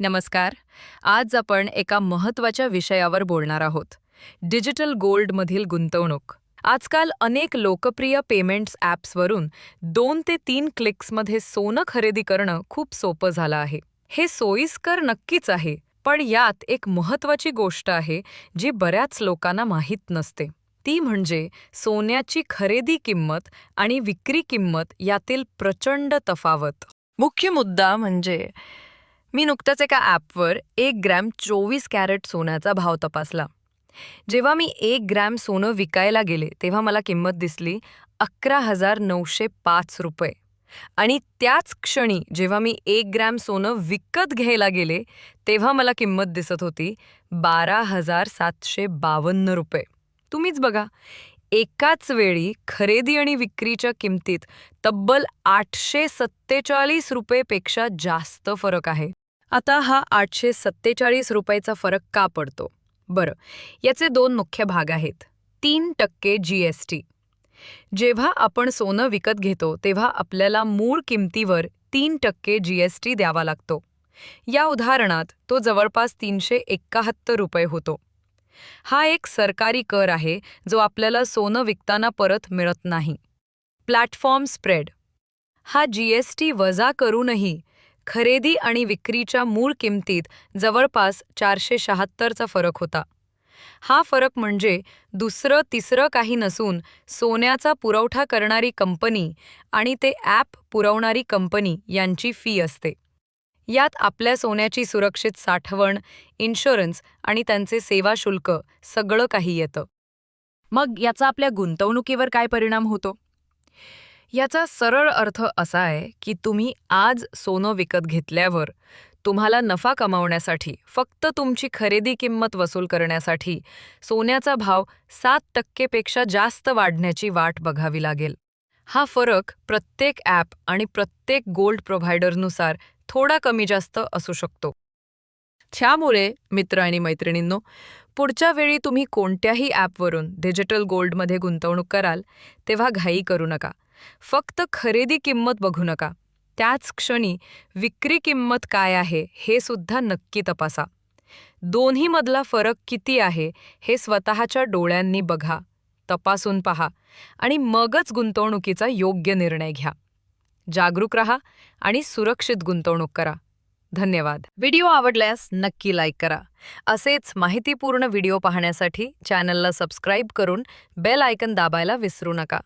नमस्कार. आज आपण एका महत्त्वाच्या विषयावर बोलणार आहोत. डिजिटल गोल्डमधील गुंतवणूक. आजकाल अनेक लोकप्रिय पेमेंट्स ॲप्सवरून दोन ते तीन क्लिक्समध्ये सोनं खरेदी करणं खूप सोपं झालं आहे. हे सोयीस्कर नक्कीच आहे पण यात एक महत्त्वाची गोष्ट आहे जी बऱ्याच लोकांना माहीत नसते. ती म्हणजे सोन्याची खरेदी किंमत आणि विक्री किंमत यातील प्रचंड तफावत. मुख्य मुद्दा म्हणजे मी नुकतंच एका ॲपवर एक ग्रॅम चोवीस कॅरेट सोन्याचा भाव तपासला. जेव्हा मी एक ग्रॅम सोनं विकायला गेले तेव्हा मला किंमत दिसली अकरा हजार नऊशे पाच रुपये. आणि त्याच क्षणी जेव्हा मी एक ग्रॅम सोनं विकत घ्यायला गेले तेव्हा मला किंमत दिसत होती बारा हजार सातशे बावन्न रुपये. तुम्हीच बघा एकाच वेळी खरेदी आणि विक्रीच्या किमतीत तब्बल आठशे सत्तेचाळीस रुपयेपेक्षा जास्त फरक आहे. आता हा आठशे सत्तेचाळीस रुपयाचा फरक का पडतो? बरं याचे दोन मुख्य भाग आहेत. तीन टक्के जी एस टी जेव्हा आपण सोनं विकत घेतो तेव्हा आपल्याला मूळ किमतीवर तीन टक्के जी एस टी द्यावा लागतो. या उदाहरणात तो जवळपास तीनशे एक्काहत्तर रुपये होतो. हा एक सरकारी कर आहे जो आपल्याला सोनं विकताना परत मिळत नाही. Platform spread. हा जी एस टी वजा करूनही खरेदी आणि विक्रीच्या मूळ किमतीत जवळपास चारशे शहात्तरचा फरक होता. हा फरक म्हणजे दुसरं तिसरं काही नसून सोन्याचा पुरवठा करणारी कंपनी आणि ते ॲप पुरवणारी कंपनी यांची फी असते. यात आपल्या सोन्याची सुरक्षित साठवण इन्शुरन्स आणि त्यांचे सेवा शुल्क सगळं काही येतं. मग याचा आपल्या गुंतवणुकीवर काय परिणाम होतो? याचा सरळ अर्थ असा आहे की तुम्ही आज सोनं विकत घेतल्यावर तुम्हाला नफा कमावण्यासाठी फक्त तुमची खरेदी किंमत वसूल करण्यासाठी सोन्याचा भाव सात टक्केपेक्षा जास्त वाढण्याची वाट बघावी लागेल. हा फरक प्रत्येक ॲप आणि प्रत्येक गोल्ड प्रोव्हायडरनुसार थोडा कमी जास्त असू शकतो. त्यामुळे मित्र आणि मैत्रिणींनो पुढच्या वेळी तुम्ही कोणत्याही ॲपवरून डिजिटल गोल्डमध्ये गुंतवणूक कराल तेव्हा घाई करू नका. फक्त खरेदी किंमत बघू नका. त्याच क्षणी विक्री किंमत काय आहे हे सुद्धा नक्की तपासा. दोन्हीमधला फरक किती आहे हे स्वतःच्या डोळ्यांनी बघा तपासून पहा आणि मगच गुंतवणुकीचा योग्य निर्णय घ्या. जागरूक रहा आणि सुरक्षित गुंतवणूक करा. धन्यवाद. व्हिडिओ आवडल्यास नक्की लाईक करा. असेच माहितीपूर्ण व्हिडिओ पाहण्यासाठी चॅनलला सबस्क्राईब करून बेल आयकन दाबायला विसरू नका.